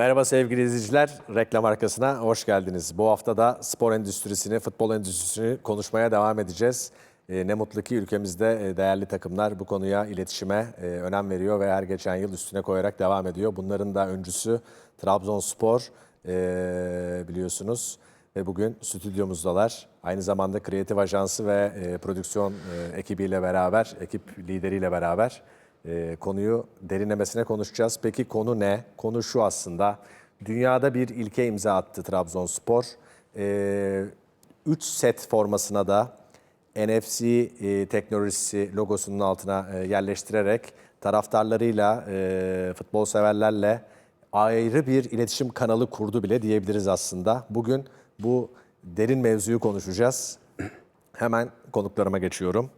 Merhaba sevgili izleyiciler, reklam arkasına hoş geldiniz. Bu hafta da spor endüstrisini, futbol endüstrisini konuşmaya devam edeceğiz. Ee, ne mutlu ki ülkemizde e, değerli takımlar bu konuya, iletişime e, önem veriyor ve her geçen yıl üstüne koyarak devam ediyor. Bunların da öncüsü Trabzonspor e, biliyorsunuz ve bugün stüdyomuzdalar. Aynı zamanda kreatif ajansı ve prodüksiyon ekibiyle beraber, ekip lideriyle beraber e, konuyu derinlemesine konuşacağız. Peki konu ne? Konu şu aslında. Dünyada bir ilke imza attı Trabzonspor. 3 set formasına da NFC e, teknolojisi logosunun altına e, yerleştirerek taraftarlarıyla, e, futbol severlerle ayrı bir iletişim kanalı kurdu bile diyebiliriz aslında. Bugün bu derin mevzuyu konuşacağız. Hemen konuklarıma geçiyorum.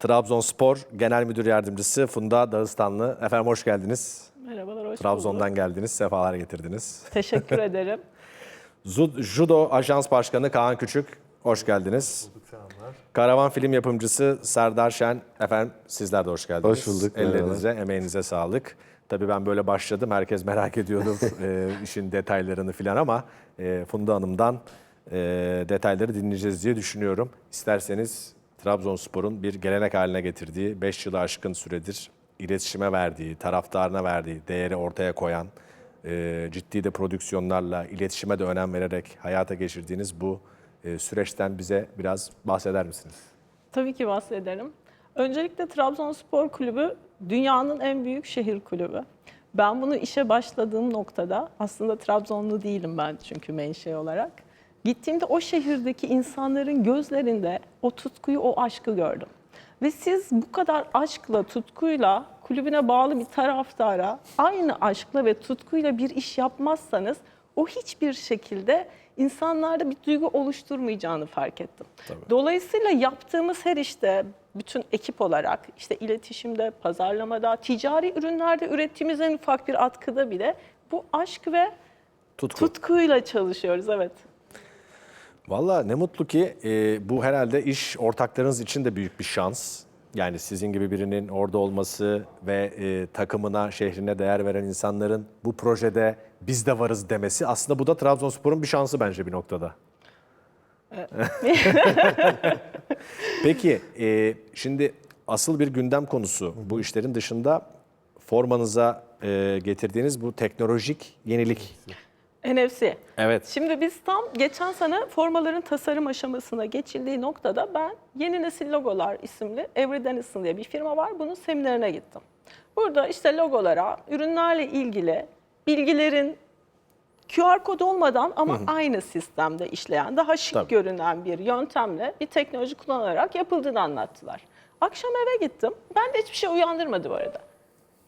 Trabzonspor Genel Müdür Yardımcısı Funda Dağıstanlı. Efendim hoş geldiniz. Merhabalar, hoş Trabzon'dan bulduk. geldiniz, sefalar getirdiniz. Teşekkür ederim. Judo Ajans Başkanı Kaan Küçük, hoş geldiniz. Karavan film yapımcısı Serdar Şen, efendim sizler de hoş geldiniz. Hoş bulduk. Ellerinize, emeğinize sağlık. Tabii ben böyle başladım, herkes merak ediyordu e, işin detaylarını falan ama e, Funda Hanım'dan e, detayları dinleyeceğiz diye düşünüyorum. İsterseniz Trabzonspor'un bir gelenek haline getirdiği, 5 yılı aşkın süredir iletişime verdiği, taraftarına verdiği değeri ortaya koyan, e, ciddi de prodüksiyonlarla iletişime de önem vererek hayata geçirdiğiniz bu e, süreçten bize biraz bahseder misiniz? Tabii ki bahsederim. Öncelikle Trabzonspor Kulübü dünyanın en büyük şehir kulübü. Ben bunu işe başladığım noktada aslında Trabzonlu değilim ben çünkü menşe olarak. Gittiğimde o şehirdeki insanların gözlerinde o tutkuyu, o aşkı gördüm. Ve siz bu kadar aşkla, tutkuyla kulübüne bağlı bir taraftara aynı aşkla ve tutkuyla bir iş yapmazsanız o hiçbir şekilde insanlarda bir duygu oluşturmayacağını fark ettim. Dolayısıyla yaptığımız her işte bütün ekip olarak işte iletişimde, pazarlamada, ticari ürünlerde ürettiğimiz en ufak bir atkıda bile bu aşk ve Tutku. tutkuyla çalışıyoruz evet. Valla ne mutlu ki e, bu herhalde iş ortaklarınız için de büyük bir şans. Yani sizin gibi birinin orada olması ve e, takımına, şehrine değer veren insanların bu projede biz de varız demesi aslında bu da Trabzonspor'un bir şansı bence bir noktada. Peki e, şimdi asıl bir gündem konusu bu işlerin dışında formanıza e, getirdiğiniz bu teknolojik yenilik. NFC. Evet. Şimdi biz tam geçen sene formaların tasarım aşamasına geçildiği noktada ben Yeni Nesil Logolar isimli Every Dennison diye bir firma var. Bunun seminerine gittim. Burada işte logolara, ürünlerle ilgili bilgilerin QR kod olmadan ama aynı sistemde işleyen, daha şık Tabii. görünen bir yöntemle bir teknoloji kullanarak yapıldığını anlattılar. Akşam eve gittim. Ben de hiçbir şey uyandırmadı bu arada.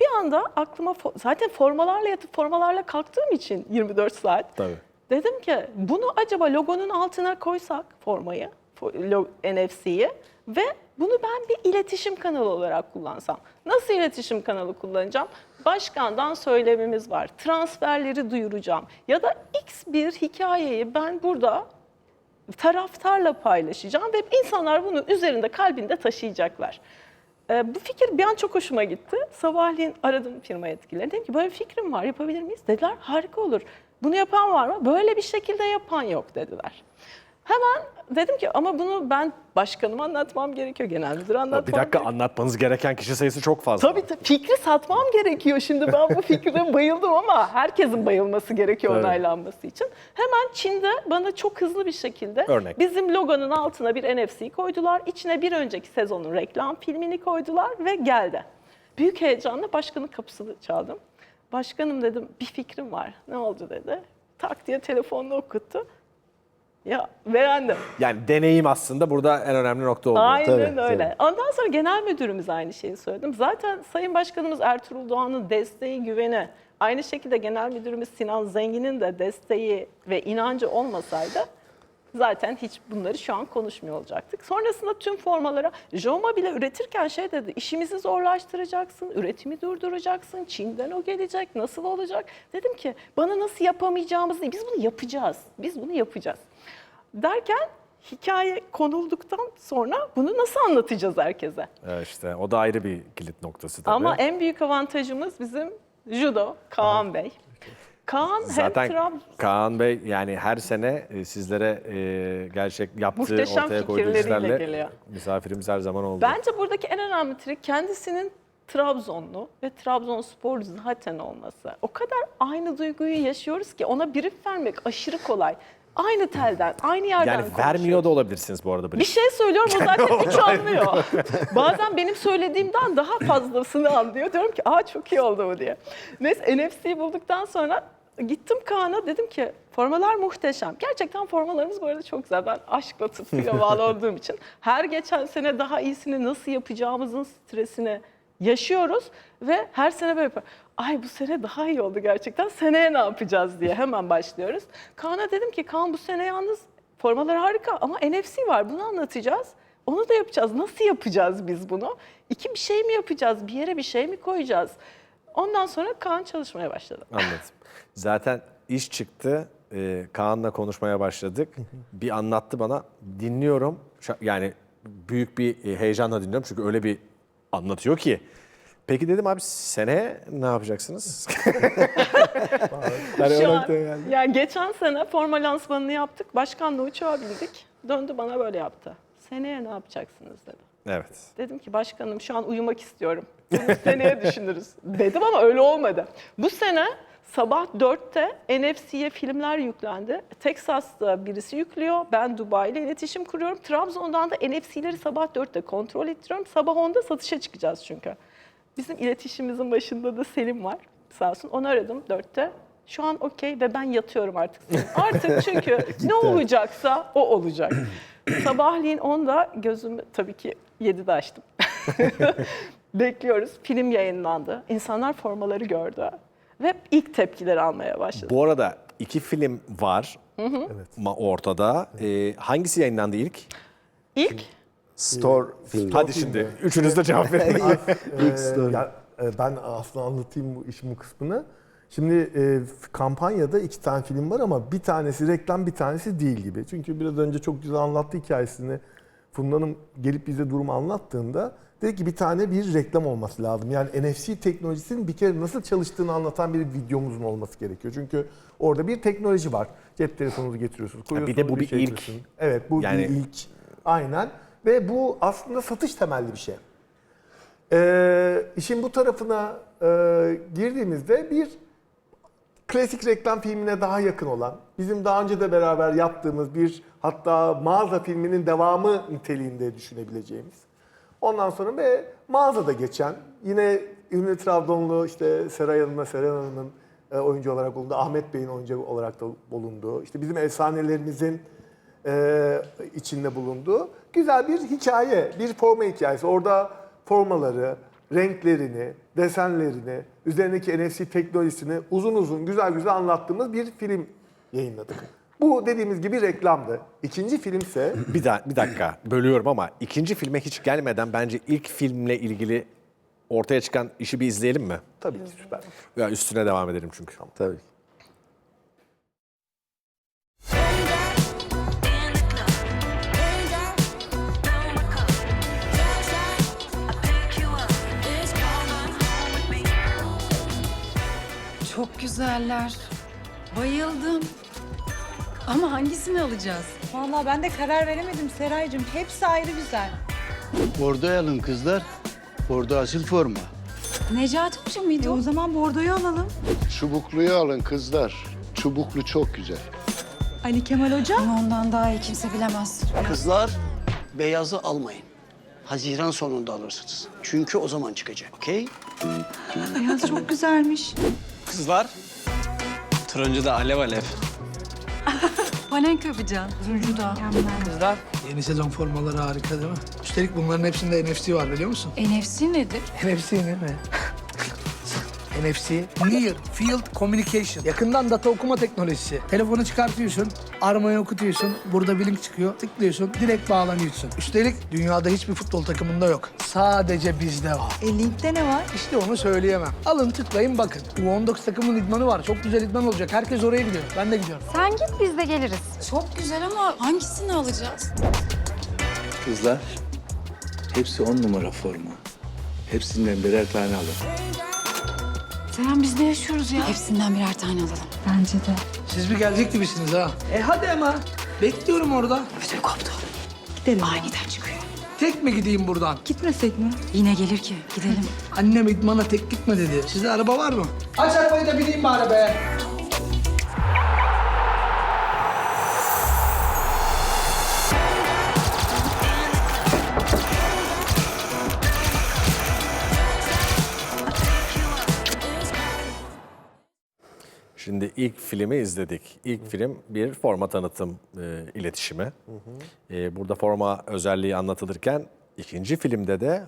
Bir anda aklıma zaten formalarla yatıp formalarla kalktığım için 24 saat. Tabii. Dedim ki bunu acaba logonun altına koysak formayı, NFC'yi ve bunu ben bir iletişim kanalı olarak kullansam. Nasıl iletişim kanalı kullanacağım? Başkandan söylemimiz var. Transferleri duyuracağım. Ya da X bir hikayeyi ben burada taraftarla paylaşacağım ve insanlar bunu üzerinde kalbinde taşıyacaklar. Ee, bu fikir bir an çok hoşuma gitti. Sabahleyin aradım firma yetkilileri. Dedim ki böyle bir fikrim var yapabilir miyiz? Dediler harika olur. Bunu yapan var mı? Böyle bir şekilde yapan yok dediler. Hemen dedim ki ama bunu ben başkanıma anlatmam gerekiyor. Genel müdüre anlatmam Bir dakika gerekiyor. anlatmanız gereken kişi sayısı çok fazla. Tabii tabii fikri satmam gerekiyor. Şimdi ben bu fikre bayıldım ama herkesin bayılması gerekiyor Evet. onaylanması için. Hemen Çin'de bana çok hızlı bir şekilde Örnek. bizim logonun altına bir NFC koydular. İçine bir önceki sezonun reklam filmini koydular ve geldi. Büyük heyecanla başkanın kapısını çaldım. Başkanım dedim bir fikrim var. Ne oldu dedi. Tak diye telefonla okuttu. Ya beğendim. Yani deneyim aslında burada en önemli nokta oldu. Aynen Tabii, öyle. Ondan sonra genel müdürümüz aynı şeyi söyledim. Zaten Sayın Başkanımız Ertuğrul Doğan'ın desteği, güveni, aynı şekilde genel müdürümüz Sinan Zengin'in de desteği ve inancı olmasaydı zaten hiç bunları şu an konuşmuyor olacaktık. Sonrasında tüm formalara, Joma bile üretirken şey dedi, işimizi zorlaştıracaksın, üretimi durduracaksın, Çin'den o gelecek, nasıl olacak? Dedim ki bana nasıl yapamayacağımız değil, biz bunu yapacağız, biz bunu yapacağız. Derken hikaye konulduktan sonra bunu nasıl anlatacağız herkese? Evet işte o da ayrı bir kilit noktası tabii. Ama en büyük avantajımız bizim judo Kaan Bey. Kaan Zaten hem Trabzon Kaan Bey yani her sene e, sizlere e, gerçek yaptığı, Muhteşem ortaya koyduğu işlerle geliyor. misafirimiz her zaman oldu. Bence buradaki en önemli trik kendisinin Trabzonlu ve Trabzonspor zaten olması. O kadar aynı duyguyu yaşıyoruz ki ona brief vermek aşırı kolay. Aynı telden, aynı yerden yani vermiyor da olabilirsiniz bu arada. Bir şey söylüyorum o zaten üç anlıyor. Bazen benim söylediğimden daha fazlasını anlıyor. Diyorum ki aa çok iyi oldu bu diye. Neyse NFC'yi bulduktan sonra gittim Kaan'a dedim ki formalar muhteşem. Gerçekten formalarımız bu arada çok güzel. Ben aşkla tutkuyla bağlı olduğum için her geçen sene daha iyisini nasıl yapacağımızın stresini yaşıyoruz ve her sene böyle yapıyor. Ay bu sene daha iyi oldu gerçekten. Seneye ne yapacağız diye hemen başlıyoruz. Kaan'a dedim ki Kaan bu sene yalnız formalar harika ama NFC var. Bunu anlatacağız. Onu da yapacağız. Nasıl yapacağız biz bunu? İki bir şey mi yapacağız? Bir yere bir şey mi koyacağız? Ondan sonra Kaan çalışmaya başladı. Anladım. Zaten iş çıktı. e, Kaan'la konuşmaya başladık. Bir anlattı bana. Dinliyorum. Yani büyük bir e, heyecanla dinliyorum. Çünkü öyle bir anlatıyor ki. Peki dedim abi seneye ne yapacaksınız? Yani Şu an, noktaya geldi. yani geçen sene forma lansmanını yaptık. Başkanla uçağa bindik. Döndü bana böyle yaptı. Seneye ne yapacaksınız dedi. Evet. Dedim ki başkanım şu an uyumak istiyorum. Bunu seneye düşünürüz. Dedim ama öyle olmadı. Bu sene sabah 4'te NFC'ye filmler yüklendi. Texas'ta birisi yüklüyor. Ben Dubai ile iletişim kuruyorum. Trabzon'dan da NFC'leri sabah 4'te kontrol ettiriyorum. Sabah 10'da satışa çıkacağız çünkü. Bizim iletişimimizin başında da Selim var. Sağ olsun. Onu aradım 4'te. Şu an okey ve ben yatıyorum artık. Artık çünkü ne olacaksa o olacak. Sabahleyin 10'da gözümü tabii ki 7'de açtım. Bekliyoruz. Film yayınlandı. İnsanlar formaları gördü. Ve ilk tepkileri almaya başladı. Bu arada iki film var ma- ortada. E, hangisi yayınlandı ilk? İlk Store filmi. Hadi şimdi üçünüz de cevap verin. İlk story. Ya, e, ben aslında anlatayım bu işin bu kısmını. Şimdi e, kampanyada iki tane film var ama bir tanesi reklam bir tanesi değil gibi. Çünkü biraz önce çok güzel anlattı hikayesini. Funda Hanım gelip bize durumu anlattığında dedi ki bir tane bir reklam olması lazım. Yani NFC teknolojisinin bir kere nasıl çalıştığını anlatan bir videomuzun olması gerekiyor. Çünkü orada bir teknoloji var. Cep telefonunuzu getiriyorsunuz, bir de koyuyorsunuz. bu bir ilk. yapıyorsun. Evet bu Yani- bir ilk. Aynen. Ve bu aslında satış temelli bir şey. Ee, işin bu tarafına e, girdiğimizde bir klasik reklam filmine daha yakın olan, bizim daha önce de beraber yaptığımız bir hatta mağaza filminin devamı niteliğinde düşünebileceğimiz. Ondan sonra ve mağazada geçen yine ünlü Trabzonlu işte Seray Hanım'la Seren Hanım'ın e, oyuncu olarak bulunduğu, Ahmet Bey'in oyuncu olarak da bulunduğu, işte bizim efsanelerimizin e, içinde bulunduğu güzel bir hikaye, bir forma hikayesi. Orada formaları, renklerini, desenlerini, üzerindeki NFC teknolojisini uzun uzun güzel güzel anlattığımız bir film yayınladık. Bu dediğimiz gibi reklamdı. İkinci filmse bir, da, bir dakika bölüyorum ama ikinci filme hiç gelmeden bence ilk filmle ilgili ortaya çıkan işi bir izleyelim mi? tabii ki süper. Ya üstüne devam edelim çünkü. Tabii. Çok güzeller. Bayıldım. Ama hangisini alacağız? Vallahi ben de karar veremedim Seraycığım. Hepsi ayrı güzel. Bordo alın kızlar. Bordo asıl forma. Necati Hoca mıydı E o? o zaman bordoyu alalım. Çubukluyu alın kızlar. Çubuklu çok güzel. Ali Kemal Hoca. Bunu ondan daha iyi kimse bilemez. Kızlar beyazı almayın. Haziran sonunda alırsınız. Çünkü o zaman çıkacak. Okey? Beyaz çok güzelmiş. Kızlar. Turuncu da alev alev. Panenka yapacağım. Turuncu da. Kızlar. Yeni sezon formaları harika değil mi? Üstelik bunların hepsinde NFC var biliyor musun? NFC nedir? NFC ne mi? NFC, Near Field Communication. Yakından data okuma teknolojisi. Telefonu çıkartıyorsun, armayı okutuyorsun, burada bir link çıkıyor, tıklıyorsun, direkt bağlanıyorsun. Üstelik dünyada hiçbir futbol takımında yok. Sadece bizde var. E linkte ne var? İşte onu söyleyemem. Alın tıklayın bakın. U19 takımın idmanı var. Çok güzel idman olacak. Herkes oraya gidiyor. Ben de gidiyorum. Sen git biz de geliriz. Çok güzel ama hangisini alacağız? Kızlar, hepsi on numara forma. Hepsinden birer tane alın. Seren biz de yaşıyoruz ya. Hepsinden birer tane alalım. Bence de. Siz bir gelecek gibisiniz ha. E hadi ama. Bekliyorum orada. Ödül koptu. Gidelim. Aniden çıkıyor. Tek mi gideyim buradan? Gitmesek mi? Yine gelir ki. Gidelim. Annem idmana tek gitme dedi. Sizde araba var mı? Aç arabayı da bineyim bari be. Şimdi ilk filmi izledik. İlk film bir forma tanıtım e, iletişimi. E, burada forma özelliği anlatılırken ikinci filmde de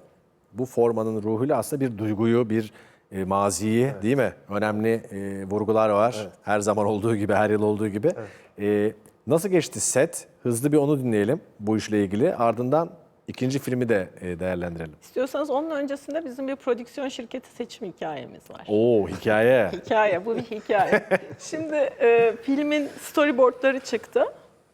bu formanın ruhuyla aslında bir duyguyu, bir e, maziyi değil mi? Önemli e, vurgular var. Her zaman olduğu gibi, her yıl olduğu gibi. E, nasıl geçti set? Hızlı bir onu dinleyelim bu işle ilgili. Ardından ikinci filmi de e, değerlendirelim. İstiyorsanız onun öncesinde bizim bir prodüksiyon şirketi seçim hikayemiz var. Oo hikaye. Hikaye, bu bir hikaye. Şimdi e, filmin storyboardları çıktı.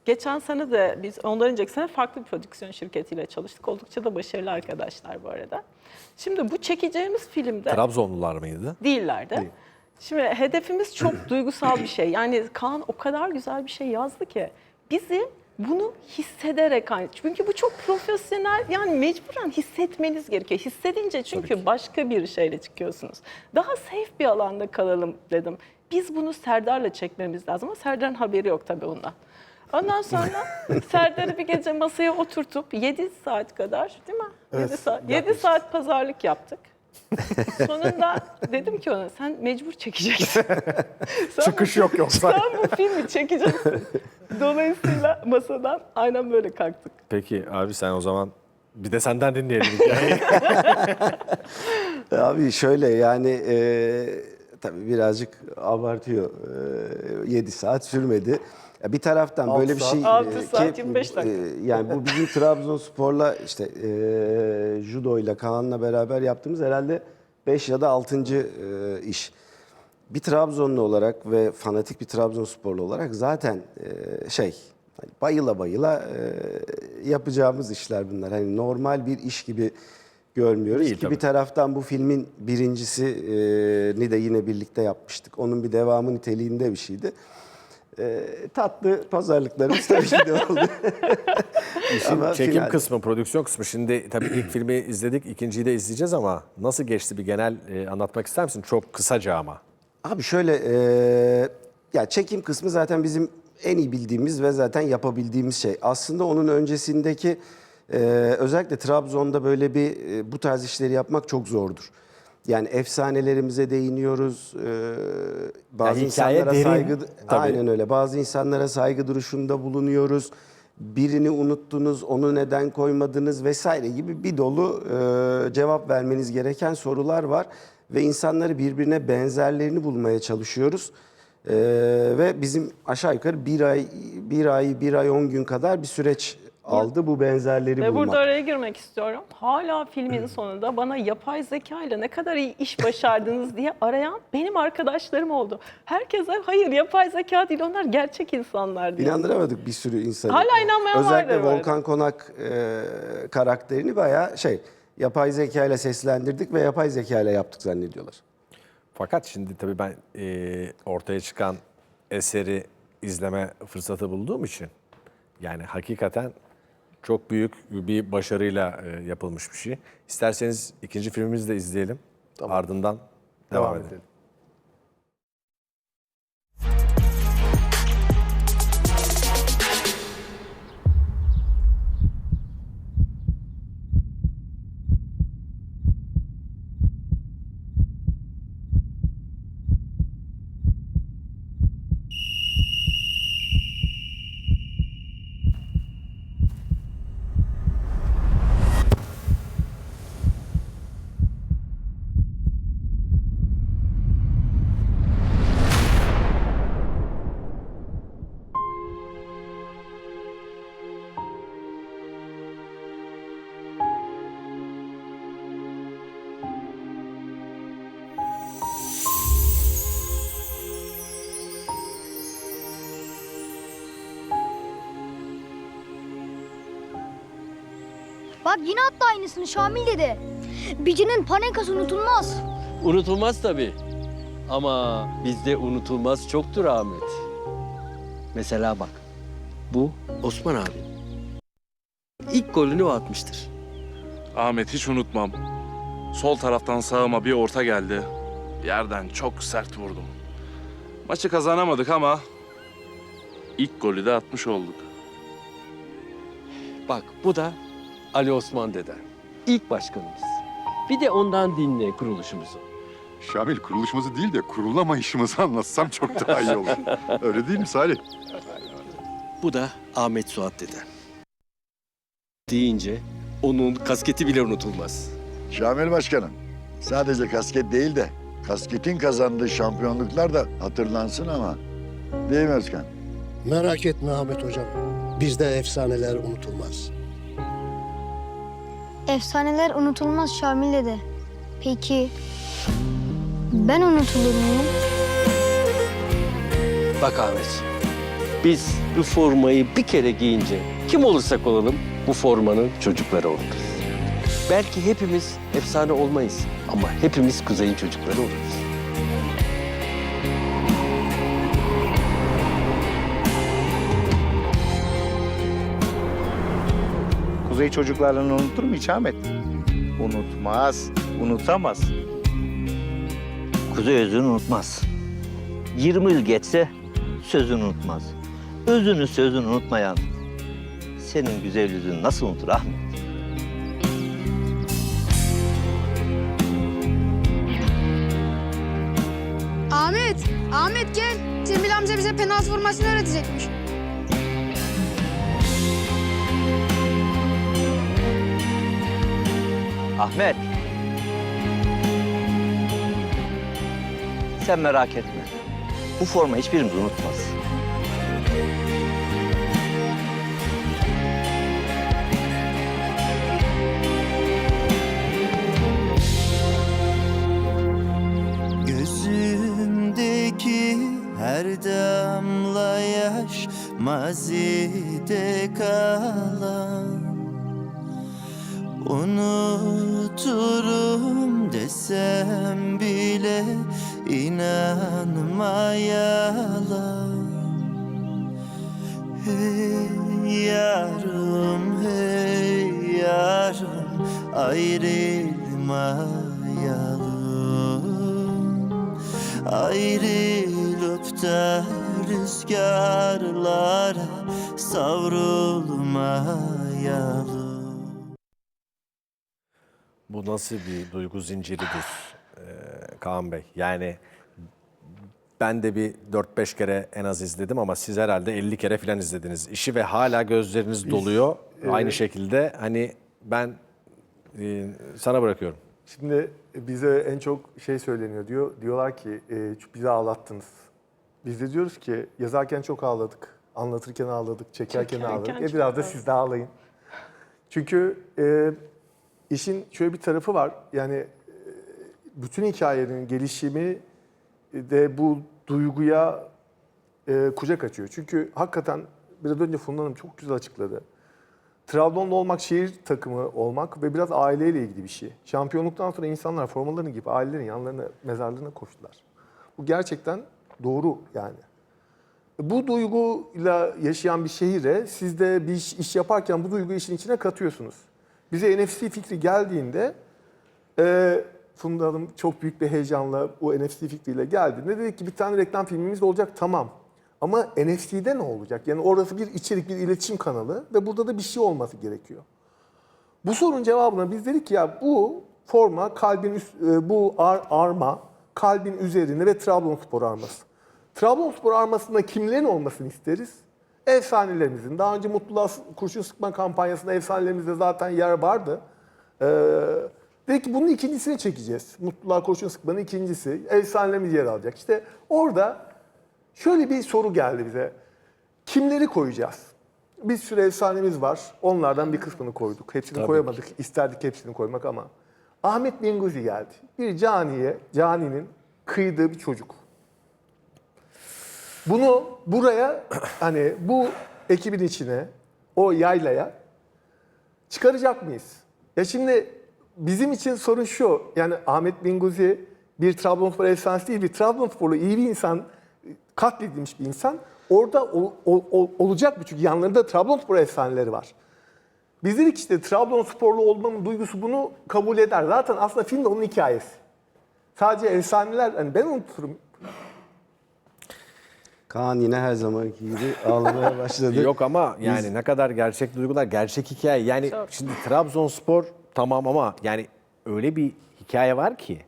Geçen sene de biz ondan önceki sene farklı bir prodüksiyon şirketiyle çalıştık. Oldukça da başarılı arkadaşlar bu arada. Şimdi bu çekeceğimiz filmde Trabzonlular mıydı? değillerdi. Şimdi hedefimiz çok duygusal bir şey. Yani Kaan o kadar güzel bir şey yazdı ki bizi bunu hissederek çünkü bu çok profesyonel yani mecburen hissetmeniz gerekiyor. Hissedince çünkü başka bir şeyle çıkıyorsunuz. Daha safe bir alanda kalalım dedim. Biz bunu Serdar'la çekmemiz lazım ama Serdar'ın haberi yok tabii ondan. Ondan sonra Serdar'ı bir gece masaya oturtup 7 saat kadar değil mi? 7 saat, 7 saat pazarlık yaptık. Sonunda dedim ki ona sen mecbur çekeceksin. Sen Çıkış bu- yok yoksa. Sen bu filmi çekeceksin. Dolayısıyla masadan aynen böyle kalktık. Peki abi sen o zaman bir de senden dinleyelim hikayeyi. Abi şöyle yani e, tabii birazcık abartıyor. E, 7 saat sürmedi. Ya Bir taraftan Altı böyle bir saat. şey Altı e, saat, 25 dakika. e, yani bu bizim Trabzonspor'la işte e, judo ile Kaan'la beraber yaptığımız herhalde 5 ya da 6. e, iş. Bir Trabzonlu olarak ve fanatik bir Trabzonsporlu olarak zaten e, şey hani bayıla bayıla e, yapacağımız işler bunlar. Hani normal bir iş gibi görmüyoruz Değil ki tabii. bir taraftan bu filmin birincisini de yine birlikte yapmıştık. Onun bir devamı niteliğinde bir şeydi. E, tatlı pazarlıklarımız tabii ki de oldu. Ama Çekim final- kısmı, prodüksiyon kısmı. Şimdi tabii ilk filmi izledik, ikinciyi de izleyeceğiz ama nasıl geçti bir genel e, anlatmak ister misin? Çok kısaca ama. Abi şöyle, e, ya çekim kısmı zaten bizim en iyi bildiğimiz ve zaten yapabildiğimiz şey. Aslında onun öncesindeki e, özellikle Trabzon'da böyle bir e, bu tarz işleri yapmak çok zordur. Yani efsanelerimize değiniyoruz. e, bazı Yani insanlara derin, saygı tabii. aynen öyle. Bazı insanlara saygı duruşunda bulunuyoruz. Birini unuttunuz, onu neden koymadınız vesaire gibi bir dolu e, cevap vermeniz gereken sorular var ve insanları birbirine benzerlerini bulmaya çalışıyoruz. E, ve bizim aşağı yukarı bir ay, bir ay, bir ay on gün kadar bir süreç aldı bu benzerleri Ve bulmak. burada araya girmek istiyorum. Hala filmin sonunda bana yapay zeka ile ne kadar iyi iş başardınız diye arayan benim arkadaşlarım oldu. Herkese hayır yapay zeka değil onlar gerçek insanlar diye. İnandıramadık bir sürü insanı. Hala inanmayan Özellikle vardır böyle. Volkan Konak e, karakterini bayağı şey yapay zeka ile seslendirdik ve yapay zeka ile yaptık zannediyorlar. Fakat şimdi tabii ben e, ortaya çıkan eseri izleme fırsatı bulduğum için yani hakikaten çok büyük bir başarıyla e, yapılmış bir şey. İsterseniz ikinci filmimizi de izleyelim. Ardından devam, Devam edelim. edelim. Bak yine attı aynısını Şamil dedi. Bicinin panekası unutulmaz. Unutulmaz tabii. Ama bizde unutulmaz çoktur Ahmet. Mesela bak. Bu Osman abi. İlk golünü o atmıştır. Ahmet hiç unutmam. Sol taraftan sağıma bir orta geldi. Yerden çok sert vurdum. Maçı kazanamadık ama ilk golü de atmış olduk. Bak bu da Ali Osman deden. İlk başkanımız. Bir de ondan dinle kuruluşumuzu. Şamil kuruluşumuzu değil de kurulamayışımızı anlatsam çok daha iyi olur. Öyle değil mi Salih? Bu da Ahmet Suat deden. Deyince onun kasketi bile unutulmaz. Şamil Başkanım, sadece kasket değil de kasketin kazandığı şampiyonluklar da hatırlansın ama. Değil mi Özkan? Merak etme Ahmet hocam. Bizde efsaneler unutulmaz. Efsaneler unutulmaz Şamil dede. Peki ben unutulur muyum? Bak Ahmet, biz bu formayı bir kere giyince kim olursak olalım bu formanın çocukları oluruz. Belki hepimiz efsane olmayız ama hepimiz kuzeyin çocukları oluruz. Kuzey çocuklarını unutur mu hiç Ahmet? Unutmaz, unutamaz. Kuzey özünü unutmaz. 20 yıl geçse sözünü unutmaz. Özünü sözünü unutmayan senin güzel yüzünü nasıl unutur Ahmet? Ahmet, Ahmet gel. Cemil amca bize penaltı vurmasını öğretecekmiş. Ahmet. Sen merak etme. Bu forma hiçbirimiz unutmaz. Gözümdeki her damla yaş mazide kalan Unuturum desem bile inanma yalan Hey yarım hey yarım ayrılmayalım. Ayrılıp da rüzgarlara savrulmayalım Bu nasıl bir duygu zinciridir e, Kaan Bey? Yani ben de bir 4-5 kere en az izledim ama siz herhalde 50 kere falan izlediniz işi ve hala gözleriniz doluyor. Aynı şekilde hani ben e, sana bırakıyorum. Şimdi bize en çok şey söyleniyor diyor. Diyorlar ki e, bizi ağlattınız. Biz de diyoruz ki yazarken çok ağladık. Anlatırken ağladık, çekerken, Çekerken ağladık. E biraz da siz de ağlayın. Çünkü e, işin şöyle bir tarafı var. Yani e, bütün hikayenin gelişimi de bu duyguya e, kucak açıyor. Çünkü hakikaten biraz önce Funda Hanım çok güzel açıkladı. Trabzon'da olmak, şehir takımı olmak ve biraz aileyle ilgili bir şey. Şampiyonluktan sonra insanlar formalarını giyip ailelerin yanlarına, mezarlarına koştular. Bu gerçekten doğru yani. Bu duyguyla yaşayan bir şehire siz de bir iş, iş yaparken bu duyguyu işin içine katıyorsunuz. Bize NFC fikri geldiğinde e, Funda Hanım çok büyük bir heyecanla bu NFC fikriyle geldiğinde dedik ki bir tane reklam filmimiz olacak tamam. Ama NFT'de ne olacak? Yani orası bir içerik, bir iletişim kanalı ve burada da bir şey olması gerekiyor. Bu sorunun cevabına biz dedik ki ya bu forma kalbin üst, e, bu ar- arma kalbin üzerine ve Trabzonspor arması. Trabzonspor armasında kimlerin olmasını isteriz? Efsanelerimizin. Daha önce Mutluluğa Kurşun Sıkma kampanyasında efsanelerimizde zaten yer vardı. Ee, dedik ki bunun ikincisini çekeceğiz. Mutluluğa Kurşun Sıkma'nın ikincisi. Efsanelerimiz yer alacak. İşte orada şöyle bir soru geldi bize. Kimleri koyacağız? Bir sürü efsanemiz var. Onlardan bir kısmını koyduk. Hepsini Tabii koyamadık. İsterdik hepsini koymak ama. Ahmet Binguzi geldi. Bir caniye, caninin kıydığı bir çocuk. Bunu buraya hani bu ekibin içine, o yaylaya çıkaracak mıyız? Ya şimdi bizim için sorun şu. Yani Ahmet Binguzi bir Trabzonspor efsanesi değil, bir Trabzonsporlu iyi bir insan, katledilmiş bir insan orada ol- ol- ol- olacak mı? Çünkü yanlarında Trabzonspor efsaneleri var. Biz dedik işte Trabzonsporlu olmanın duygusu bunu kabul eder. Zaten aslında film de onun hikayesi. Sadece efsaneler, hani ben unuturum. Kaan yine her zamanki gibi ağlamaya başladı. Yok ama yani ne kadar gerçek duygular, gerçek hikaye. Yani Çok. şimdi Trabzonspor tamam ama yani öyle bir hikaye var ki.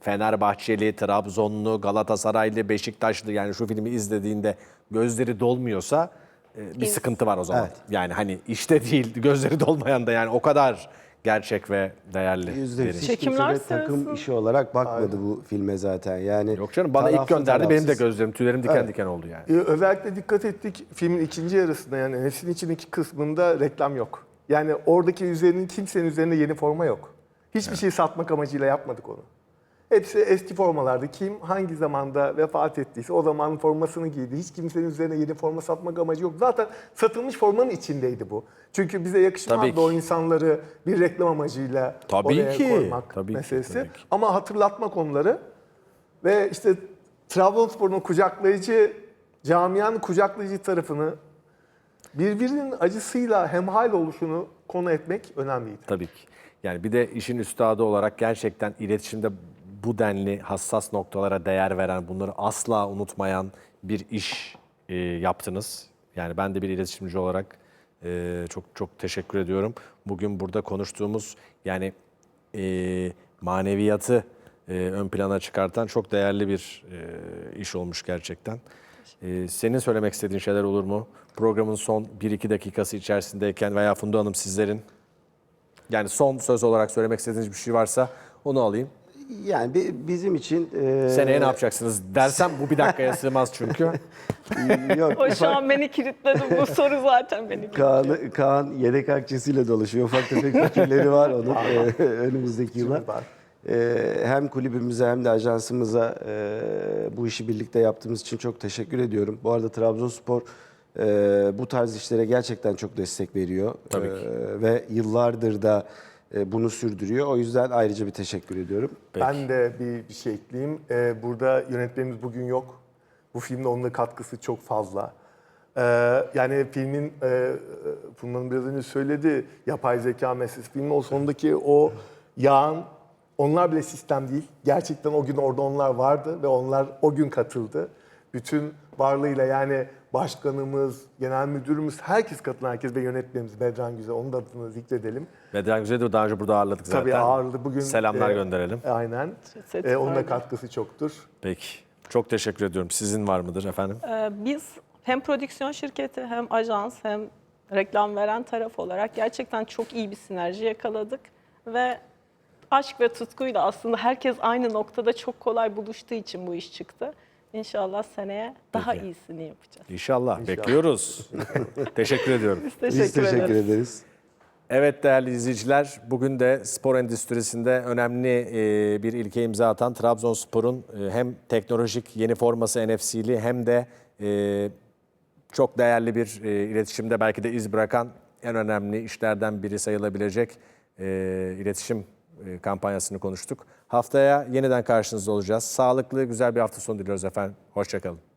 Fenerbahçeli, Trabzonlu, Galatasaraylı, Beşiktaşlı yani şu filmi izlediğinde gözleri dolmuyorsa e, bir sıkıntı var o zaman. Evet. Yani hani işte değil gözleri dolmayan da yani o kadar gerçek ve değerli. Yüzde yüz biri. hiç Çekimler kimse de takım işi olarak bakmadı bu filme zaten. Yani Yok canım bana ilk taraflı gönderdi benim de tarafsız. gözlerim tüylerim diken Evet. diken oldu yani. Ee, özellikle dikkat ettik filmin ikinci yarısında yani Nefsin içindeki kısmında reklam yok. Yani oradaki üzerinin kimsenin üzerinde yeni forma yok. Hiçbir şey satmak amacıyla yapmadık onu. Hepsi eski formalardı. Kim hangi zamanda vefat ettiyse o zamanın formasını giydi. Hiç kimsenin üzerine yeni forma satmak amacı yok. Zaten satılmış formanın içindeydi bu. Çünkü bize yakışmazdı Tabii ki. o insanları bir reklam amacıyla Tabii oraya ki. koymak Tabii ki, meselesi. tabii ki. Ama hatırlatmak onları ve işte Trabzonspor'un kucaklayıcı, camianın kucaklayıcı tarafını birbirinin acısıyla hemhal oluşunu konu etmek önemliydi. Tabii ki. Yani bir de işin üstadı olarak gerçekten iletişimde bu denli hassas noktalara değer veren, bunları asla unutmayan bir iş e, yaptınız. Yani ben de bir iletişimci olarak e, çok çok teşekkür ediyorum. Bugün burada konuştuğumuz yani e, maneviyatı e, ön plana çıkartan çok değerli bir e, iş olmuş gerçekten. E, senin söylemek istediğin şeyler olur mu? Programın son 1-2 dakikası içerisindeyken veya Funda Hanım sizlerin yani son söz olarak söylemek istediğiniz bir şey varsa onu alayım. Yani bi- bizim için... e, Seneye ne yapacaksınız dersem bu bir dakikaya sığmaz çünkü. Yok, O şu an beni kilitledi. Bu soru zaten beni kilitledi. Kaan, Kaan yedek akçesiyle dolaşıyor. Ufak tefek fikirleri var onun e, önümüzdeki yıllar. Var. E, hem kulübümüze hem de ajansımıza e, bu işi birlikte yaptığımız için çok teşekkür ediyorum. Bu arada Trabzonspor e, bu tarz işlere gerçekten çok destek veriyor. Tabii ki. E, ve yıllardır da bunu sürdürüyor. O yüzden ayrıca bir teşekkür ediyorum. Peki. Ben de bir, bir şey ekleyeyim. Ee, burada yönetmenimiz bugün yok. Bu filmde onun da katkısı çok fazla. Ee, yani filmin, e, Funda'nın biraz önce söyledi, yapay zeka meselesi. Filmin o sondaki o yağın, onlar bile sistem değil. Gerçekten o gün orada onlar vardı ve onlar o gün katıldı. Bütün varlığıyla yani başkanımız, genel müdürümüz, herkes katılan herkes ve yönetmenimiz Bedran Güzel. Onun da adını zikredelim. Bedran Güzel'i de daha önce burada ağırladık zaten. Tabii ağırlığı bugün. Selamlar e, gönderelim. Aynen. E, onun da katkısı çoktur. Peki. Çok teşekkür ediyorum. Sizin var mıdır efendim? Ee, Biz hem prodüksiyon şirketi hem ajans hem reklam veren taraf olarak gerçekten çok iyi bir sinerji yakaladık ve aşk ve tutkuyla aslında herkes aynı noktada çok kolay buluştuğu için bu iş çıktı. İnşallah seneye daha Peki. iyisini yapacağız. İnşallah. Bekliyoruz. teşekkür ediyorum. Biz teşekkür, Biz teşekkür ederiz. ederiz. Evet değerli izleyiciler, bugün de spor endüstrisinde önemli e, bir ilke imza atan Trabzonspor'un e, hem teknolojik yeni forması NFC'li hem de e, çok değerli bir iletişimde belki de iz bırakan en önemli işlerden biri sayılabilecek iletişim kampanyasını konuştuk. Haftaya yeniden karşınızda olacağız. Sağlıklı, güzel bir hafta sonu diliyoruz efendim. Hoşçakalın.